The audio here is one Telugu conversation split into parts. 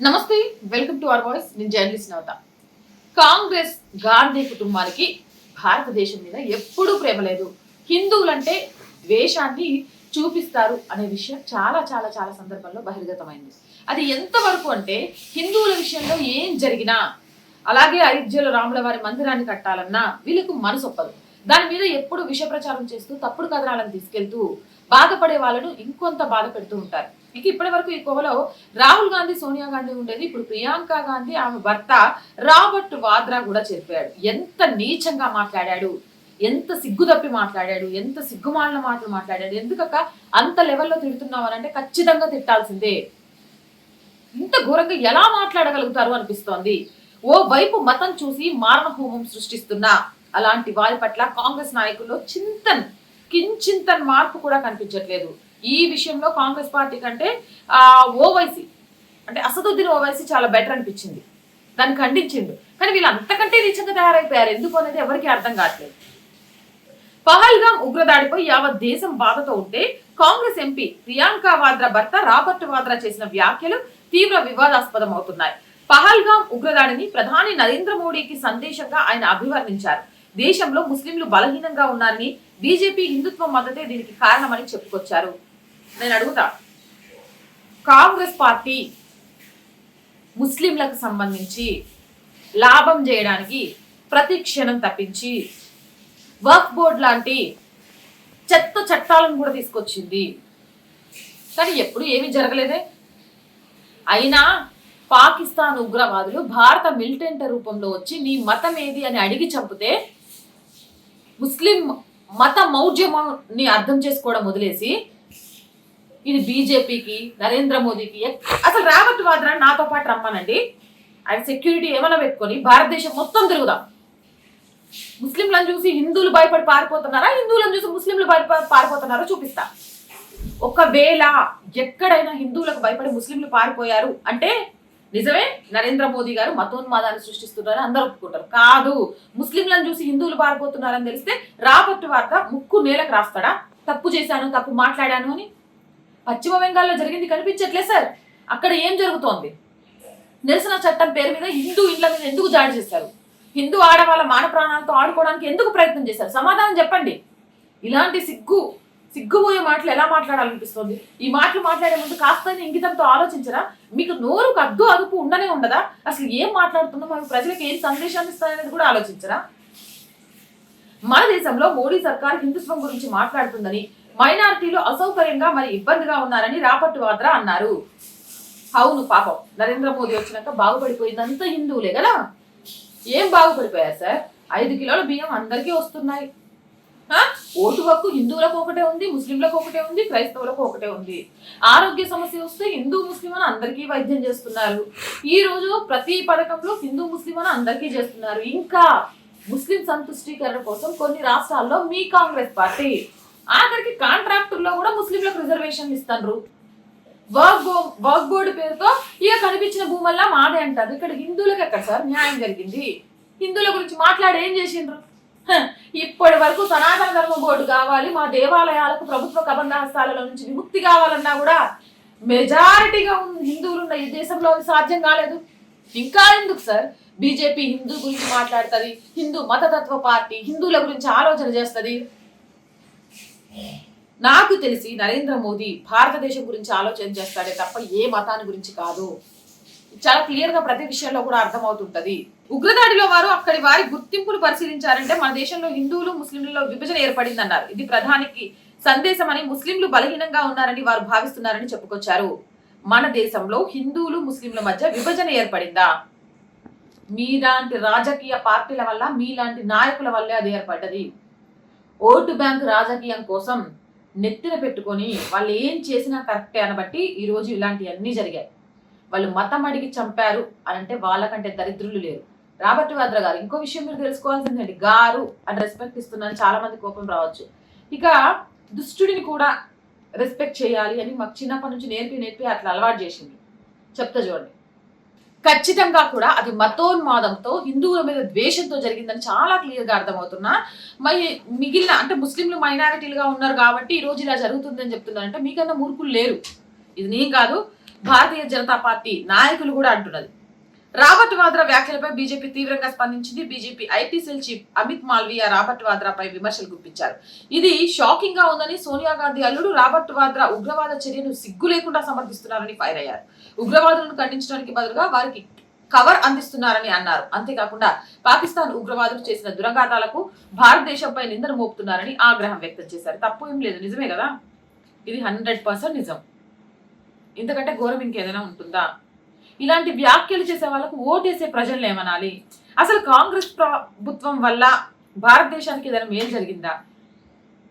నమస్తే వెల్కమ్ టు అవర్ వాయిస్. నేను జర్నలిస్ట్ నవత. కాంగ్రెస్ గాంధీ కుటుంబానికి భారతదేశం మీద ఎప్పుడూ ప్రేమ లేదు. హిందువులంటే ద్వేషాన్ని చూపిస్తారు అనే విషయం చాలా చాలా చాలా సందర్భంలో బహిర్గతమైంది. అది ఎంతవరకు అంటే హిందువుల విషయంలో ఏం జరిగినా అలాగే అయోధ్యలో రాముల వారి మందిరాన్ని కట్టాలన్నా వీళ్ళకు మనసు ఒప్పదు దాని మీద ఎప్పుడు విష ప్రచారం చేస్తూ తప్పుడు కథనాలను తీసుకెళ్తూ బాధపడే వాళ్ళను ఇంకొంత బాధ పెడుతూ ఉంటారు. ఇక ఇప్పటి వరకు ఈ కోవలో రాహుల్ గాంధీ సోనియా గాంధీ ఉండేది. ఇప్పుడు ప్రియాంక గాంధీ ఆమె భర్త రాబర్ట్ వాద్రా కూడా చెప్పాడు. ఎంత నీచంగా మాట్లాడాడు. ఎంత సిగ్గు తప్పి మాట్లాడాడు. ఎంత సిగ్గుమాలిన మాటలు మాట్లాడాడు. ఎందుకక్క అంత లెవెల్లో తిడుతున్నావు అంటే ఖచ్చితంగా తిట్టాల్సిందే. ఇంత ఘోరంగా ఎలా మాట్లాడగలుగుతారు అనిపిస్తోంది. ఓ వైపు మతం చూసి మారణహోమం సృష్టిస్తున్నా అలాంటి వారి పట్ల కాంగ్రెస్ నాయకుల్లో చింతన్ కించింతన్ మార్పు కూడా కనిపించట్లేదు. ఈ విషయంలో కాంగ్రెస్ పార్టీ కంటే ఆ ఓవైసీ అంటే అసదుద్దీన్ ఓవైసీ చాలా బెటర్ అనిపించింది. దాన్ని ఖండించిండు. కానీ వీళ్ళు అంతకంటే నీచంగా తయారైపోయారు. ఎందుకు అనేది ఎవరికి అర్థం కావట్లేదు. పహల్గాం ఉగ్రదాడిపై యావత్ దేశం బాధతో ఉంటే కాంగ్రెస్ ఎంపీ ప్రియాంక వాద్రా భర్త రాబర్ట్ వాద్రా చేసిన వ్యాఖ్యలు తీవ్ర వివాదాస్పదం అవుతున్నాయి. పహల్గాం ఉగ్రదాడిని ప్రధాని నరేంద్ర మోడీకి సందేశంగా ఆయన అభివర్ణించారు. దేశంలో ముస్లింలు బలహీనంగా ఉన్నారని బీజేపీ హిందుత్వ మద్దతే దీనికి కారణమని చెప్పుకొచ్చారు. నేను అడుగుతా. కాంగ్రెస్ పార్టీ ముస్లింలకు సంబంధించి లాభం చేయడానికి ప్రతి క్షణం తప్పించి వర్క్ బోర్డ్ లాంటి చెత్త చట్టాలను కూడా తీసుకొచ్చింది. కానీ ఎప్పుడు ఏమీ జరగలేదే. అయినా పాకిస్తాన్ ఉగ్రవాదులు భారత మిలిటెంట్ రూపంలో వచ్చి నీ మతం ఏది అని అడిగి చంపితే ముస్లిం మత మౌఢ్యముని అర్థం చేసుకోవడం వదిలేసి ఇది బీజేపీకి నరేంద్ర మోదీకి అసలు రాబర్ట్ వాద్రా నాతో పాటు రమ్మనండి. ఆయన సెక్యూరిటీ ఏమైనా పెట్టుకొని భారతదేశం మొత్తం తిరుగుదాం. ముస్లింలను చూసి హిందువులు భయపడి పారిపోతున్నారా? హిందువులను చూసి ముస్లింలు భయపడి పారిపోతున్నారో చూపిస్తా. ఒకవేళ ఎక్కడైనా హిందువులకు భయపడి ముస్లింలు పారిపోయారు అంటే నిజమే నరేంద్ర మోదీ గారు మతోన్మాదాన్ని సృష్టిస్తున్నారని అందరూ ఒప్పుకుంటారు. కాదు ముస్లింలను చూసి హిందువులు పారిపోతున్నారని తెలిస్తే రాబట్టు వార్త ముక్కు నేలకు రాస్తాడా? తప్పు చేశాను తప్పు మాట్లాడాను అని పశ్చిమ బెంగాల్లో జరిగింది కనిపించట్లే సార్. అక్కడ ఏం జరుగుతోంది? నిరసన చట్టం పేరు మీద హిందూ ఇళ్ళ మీద ఎందుకు దాడి చేశారు? హిందూ ఆడవాళ్ళ మాన ప్రాణాలతో ఆడుకోవడానికి ఎందుకు ప్రయత్నం చేశారు? సమాధానం చెప్పండి. ఇలాంటి సిగ్గు సిగ్గుపోయే మాటలు ఎలా మాట్లాడాలనిపిస్తుంది? ఈ మాటలు మాట్లాడే ముందు కాస్త ఇంగితంతో ఆలోచించరా? మీకు నోరుకు అద్దు అదుపు ఉండనే ఉండదా? అసలు ఏం మాట్లాడుతుందో మనం ప్రజలకు ఏం సందేశాన్ని ఇస్తారనేది కూడా ఆలోచించరా? మన దేశంలో మోడీ సర్కార్ హిందుత్వం గురించి మాట్లాడుతుందని మైనారిటీలు అసౌకర్యంగా మరి ఇబ్బందిగా ఉన్నారని రాపట్టు వాద్రా అన్నారు. అవును పాపం. నరేంద్ర మోదీ వచ్చినాక బాగుపడిపోయిందంతా హిందువులే కదా. ఏం బాగుపడిపోయారు సార్? ఐదు కిలోల బియ్యం అందరికీ వస్తున్నాయి. ఓటు హక్కు హిందువులకు ఒకటే ఉంది ముస్లింలకు ఒకటే ఉంది క్రైస్తవులకు ఒకటే ఉంది. ఆరోగ్య సమస్య వస్తే హిందూ ముస్లిం అని అందరికీ వైద్యం చేస్తున్నారు. ఈ రోజు ప్రతి పథకంలో హిందూ ముస్లిం అని అందరికీ చేస్తున్నారు. ఇంకా ముస్లిం సంతుష్టీకరణ కోసం కొన్ని రాష్ట్రాల్లో మీ కాంగ్రెస్ పార్టీ ఆఖరికి కాంట్రాక్టుల్లో కూడా ముస్లింలకు రిజర్వేషన్ ఇస్తారు వర్క్ బో- వర్క్ బోర్డు పేరుతో ఇక కనిపించిన భూమల్లా మాదే అంటారు. ఇక్కడ హిందువులకు ఎక్కడ సార్ న్యాయం జరిగింది? హిందువుల గురించి మాట్లాడి ఏం చేసిండ్రు? ఇప్పటి వరకు సనాతన ధర్మ బోర్డు కావాలి మా దేవాలయాలకు ప్రభుత్వ కబంధ హస్తాలలో నుంచి విముక్తి కావాలన్నా కూడా మెజారిటీగా ఉన్న హిందువులు ఉన్న ఈ దేశంలో సాధ్యం కాలేదు. ఇంకా ఎందుకు సార్? బీజేపీ హిందూ గురించి మాట్లాడుతుంది హిందూ మతతత్వ పార్టీ హిందువుల గురించి ఆలోచన చేస్తుంది. నాకు తెలిసి నరేంద్ర మోదీ భారతదేశం గురించి ఆలోచన చేస్తాడే తప్ప ఏ మతాన్ని గురించి కాదు. చాలా క్లియర్గా ప్రతి విషయంలో కూడా అర్థమవుతుంటది. ఉగ్రదాడిలో వారు అక్కడి వారి గుర్తింపును పరిశీలించారంటే మన దేశంలో హిందువులు ముస్లింలలో విభజన ఏర్పడిందన్నారు. ఇది ప్రధానికి సందేశం అని ముస్లింలు బలహీనంగా ఉన్నారని వారు భావిస్తున్నారని చెప్పుకొచ్చారు. మన దేశంలో హిందువులు ముస్లింల మధ్య విభజన ఏర్పడిందా? మీలాంటి రాజకీయ పార్టీల వల్ల మీలాంటి నాయకుల వల్లే అది ఏర్పడ్డది. ఓటు బ్యాంక్ రాజకీయం కోసం నెత్తిన పెట్టుకొని వాళ్ళు ఏం చేసినా కరెక్టే అనబట్టి బట్టి ఈరోజు ఇలాంటివన్నీ జరిగాయి. వాళ్ళు మతం అడిగి చంపారు అని అంటే వాళ్ళకంటే దరిద్రులు లేరు. రాబర్ట్ వాద్ర గారు ఇంకో విషయం మీరు తెలుసుకోవాల్సిందండి. గారు అని రెస్పెక్ట్ ఇస్తున్నాను చాలా మంది కోపం రావచ్చు. ఇక దుష్టుడిని కూడా రెస్పెక్ట్ చేయాలి అని మాకు చిన్నప్పటి నుంచి నేర్పి నేర్పి అట్లా అలవాటు చేసింది. చెప్తా చూడండి. ఖచ్చితంగా కూడా అది మతోన్మాదంతో హిందువుల మీద ద్వేషంతో జరిగిందని చాలా క్లియర్గా అర్థమవుతున్నా. మరి మిగిలిన అంటే ముస్లింలు మైనారిటీలుగా ఉన్నారు కాబట్టి ఈ రోజు ఇలా జరుగుతుందని చెప్తున్నారంటే మీకన్నా మూర్ఖులు లేరు. ఇది నేను కాదు భారతీయ జనతా పార్టీ నాయకులు కూడా అంటున్నది. రాబర్ట్ వాద్రా వ్యాఖ్యలపై బీజేపీ తీవ్రంగా స్పందించింది. BJP IT cell chief Amit Malviya Robert వాద్రాపై విమర్శలు గుప్పించారు. ఇది షాకింగ్గా ఉందని సోనియా గాంధీ అల్లుడు రాబర్ట్ వాద్రా ఉగ్రవాద చర్యను సిగ్గు లేకుండా సమర్థిస్తున్నారని ఫైర్ అయ్యారు. ఉగ్రవాదులను ఖండించడానికి బదులుగా వారికి కవర్ అందిస్తున్నారని అన్నారు. అంతేకాకుండా పాకిస్తాన్ ఉగ్రవాదులు చేసిన దురంగాతాలకు భారతదేశంపై నిందను మోపుతున్నారని ఆగ్రహం వ్యక్తం చేశారు. తప్పు ఏం లేదు. నిజమే కదా? ఇది హండ్రెడ్ పర్సెంట్ నిజం. ఇంతకంటే ఘోరం ఇంకేదైనా ఉంటుందా? ఇలాంటి వ్యాఖ్యలు చేసే వాళ్ళకు ఓటేసే ప్రజలు ఏమనాలి? అసలు కాంగ్రెస్ ప్రభుత్వం వల్ల భారతదేశానికి ఏదైనా మేలు జరిగిందా?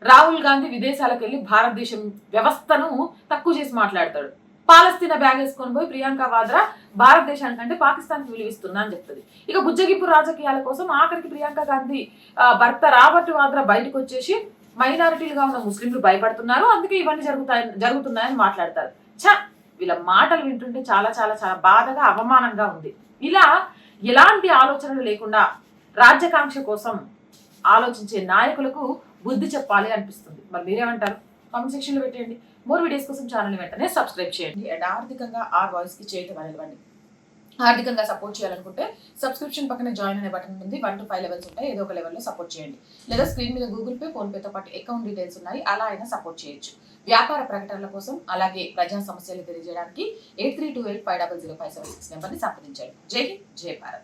రాహుల్ గాంధీ విదేశాలకు వెళ్ళి భారతదేశం వ్యవస్థను తక్కువ చేసి మాట్లాడతాడు. పాలస్తీనా బ్యాగ్ వేసుకొని పోయి ప్రియాంక వాద్రా భారతదేశానికంటే పాకిస్తాన్కి విలువిస్తుందా అని చెప్తుంది. ఇక బుజ్జగింపు రాజకీయాల కోసం ఆఖరికి ప్రియాంక గాంధీ భర్త రాబర్ట్ వాద్రా బయటకు వచ్చేసి మైనారిటీలుగా ఉన్న ముస్లింలు భయపడుతున్నారు. అందుకే ఇవన్నీ జరుగుతాయి జరుగుతున్నాయని మాట్లాడతారు. ఛ! వీళ్ళ మాటలు వింటుంటే చాలా చాలా చాలా బాధగా అవమానంగా ఉంది. ఇలా ఎలాంటి ఆలోచనలు లేకుండా రాజ్యకాంక్ష కోసం ఆలోచించే నాయకులకు బుద్ధి చెప్పాలి అనిపిస్తుంది. మరి మీరేమంటారు? కామెంట్ సెక్షన్లో పెట్టేయండి. మోర్ వీడియోస్ కోసం ఛానల్ వెంటనే సబ్స్క్రైబ్ చేయండి. అండ్ ఆర్థికంగా ఆ వాయిస్కి చేయటం అనేవ్వండి ఆర్థికంగా సపోర్ట్ చేయాలనుకుంటే సబ్స్క్రిప్షన్ పక్కన జాయిన్ అనే బటన్ ఉంది. వన్ టు ఫైవ్ లెవెల్స్ ఉంటాయి. ఏదో ఒక లెవెల్లో సపోర్ట్ చేయండి. లేదా స్క్రీన్ మీద గూగుల్ పే ఫోన్పేతో పాటు అకౌంట్ డీటెయిల్స్ ఉన్నాయి. అలా అయినా సపోర్ట్ చేయొచ్చు. వ్యాపార ప్రకటనల కోసం అలాగే ప్రజా సమస్యలు తెలియజేయడానికి eight three two eight five double zero five seven six నెంబర్ని సంప్రదించండి. జై హింద్ జై భారత్.